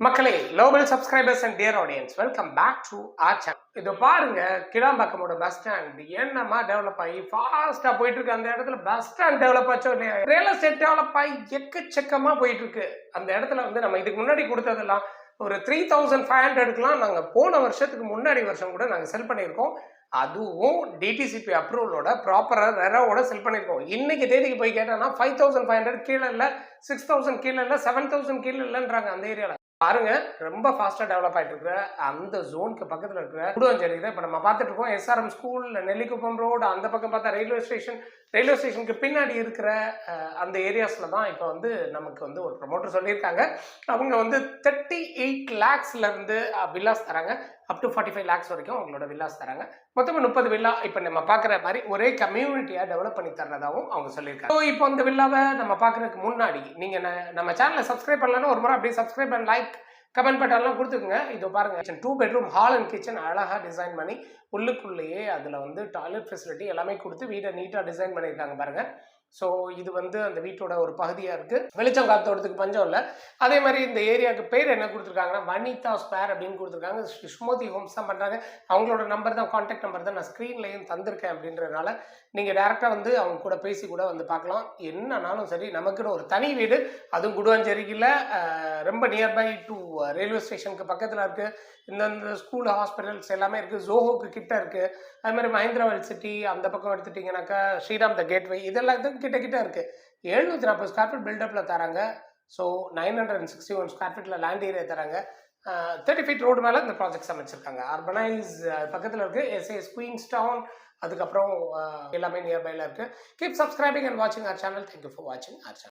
மக்களே global subscribers and dear audience welcome back to our channel இதை பாருங்க கிளாம்பாக்கமோட பஸ் ஸ்டாண்ட் என்னமா டெவலப் ஆகி ஃபாஸ்டா போயிட்டு இருக்கு அந்த இடத்துல பஸ் ஸ்டாண்ட் டெவலப் ஆச்சோ இல்லையா? ரியல் எஸ்டேட் டெவலப் ஆகி எக்கச்சக்கமா போயிட்டு இருக்கு அந்த இடத்துல வந்து நம்ம இதுக்கு முன்னாடி கொடுத்ததெல்லாம் ஒரு த்ரீ தௌசண்ட் ஃபைவ் ஹண்ட்ரடுக்குலாம் நாங்கள் போன வருஷத்துக்கு முன்னாடி வருஷம் கூட நாங்கள் செல் பண்ணியிருக்கோம். அதுவும் டிடிசிபி அப்ரூவலோட ப்ராப்பராக ரெரோட செல் பண்ணியிருக்கோம். இன்னைக்கு தேதிக்கு போய் கேட்டோம்னா ஃபைவ் தௌசண்ட் ஃபைவ் ஹண்ட்ரட் கீழே இல்லை சிக்ஸ் தௌசண்ட் கீழே இல்லை செவன் தௌசண்ட் கீழே இல்லைன்றாங்க அந்த ஏரியாவில் பாருங்க ரொம்ப ஃபாஸ்ட்டாக டெவலப் ஆகிட்டு இருக்கிற அந்த ஜோனுக்கு பக்கத்தில் இருக்கிற குடுவஞ்சேரி தான் இப்போ நம்ம பார்த்துட்டு இருக்கோம். எஸ்ஆர்எம் ஸ்கூல் நெல்லிக்குப்பம் ரோடு அந்த பக்கம் பார்த்தா ரயில்வே ஸ்டேஷன் ரயில்வே ஸ்டேஷனுக்கு பின்னாடி இருக்கிற அந்த ஏரியாஸில் தான் இப்போ வந்து நமக்கு வந்து ஒரு ப்ரொமோட்டர் சொல்லியிருக்காங்க. அவங்க வந்து தேர்ட்டி எயிட் லேக்ஸ்லேருந்து வில்லாஸ் தராங்க. Up to forty five lakhs வரைக்கும் அவங்களோட வில்லாஸ் தராங்க. மொத்தமாக முப்பது வில்லா இப்போ நம்ம பார்க்குற மாதிரி ஒரே கம்யூனிட்டியாக டெவலப் பண்ணி தர்றதாகவும் அவங்க சொல்லியிருக்காங்க. ஸோ இப்போ இந்த வில்லாவை நம்ம பார்க்குறதுக்கு முன்னாடி நீங்கள் நம்ம சேனலை சப்ஸ்கிரைப் பண்ணலன்னா ஒரு முறை அப்படியே சப்ஸ்கிரைப் பண்ண லைக் கமெண்ட் பட்டன்லாம் கொடுத்துக்குங்க. இதோ பாருங்க two bedroom hall and kitchen அழகாக டிசைன் பண்ணி உள்ளுக்குள்ளேயே அதில் வந்து டாய்லெட் ஃபெசிலிட்டி எல்லாமே கொடுத்து வீட்டை நீட்டாக டிசைன் பண்ணியிருக்காங்க பாருங்கள் ஸோ இது வந்து அந்த வீட்டோட ஒரு பகுதியாக இருக்குது வெளிச்சம் காத்தோடத்துக்கு பஞ்சம் இல்லை. அதே மாதிரி இந்த ஏரியாவுக்கு பேர் என்ன கொடுத்துருக்காங்கன்னா வனிதா ஸ்பேர் அப்படின்னு கொடுத்துருக்காங்க. ஸ்மோதி ஹோம்ஸ் தான் பண்ணுறாங்க அவங்களோட நம்பர் தான் காண்டாக்ட் நம்பர் தான் நான் ஸ்க்ரீன்லேயும் தந்திருக்கேன் அப்படின்றதுனால நீங்கள் டேரெக்டாக வந்து அவங்க கூட பேசி கூட வந்து பார்க்கலாம். என்னன்னாலும் சரி நமக்குன்னு ஒரு தனி வீடு அதுவும் குடுவாஞ்சேரியில் ரொம்ப நியர்பை டு ரயில்வே ஸ்டேஷனுக்கு பக்கத்தில் இருக்குது இந்தந்த ஸ்கூல் ஹாஸ்பிட்டல்ஸ் எல்லாமே இருக்குது ஜோஹோக்கு கிட்ட இருக்குது அது மாதிரி மஹிந்திராவல் சிட்டி அந்த பக்கம் எடுத்துட்டிங்கனாக்கா ஸ்ரீராம் த கேட்வே இதெல்லாம் இதுவும் கிட்ட கிட்ட இருக்குது எழுநூற்றி நாற்பது ஸ்கொயர் ஃபீட் பில்டப்பில் தராங்க. So nine hundred and sixty one square ஃபீட்டில் லேண்ட் ஏரியா தராங்க. தேர்ட்டி ஃபீட் ரோடு மேலே இந்த ப்ராஜெக்ட்ஸ் அமைச்சிருக்காங்க. அர்பனைஸ் பக்கத்தில் இருக்குது எஸ்ஏஎஸ் குயின்ஸ் டவுன் அதுக்கப்புறம் எல்லாமே நியர்பையில் இருக்குது கீப் சப்ஸ்கிரைபிங் அண்ட் வாட்சிங் ஆர் சேனல் தேங்க்யூ ஃபார் வாட்சிங் ஆர் சேனல்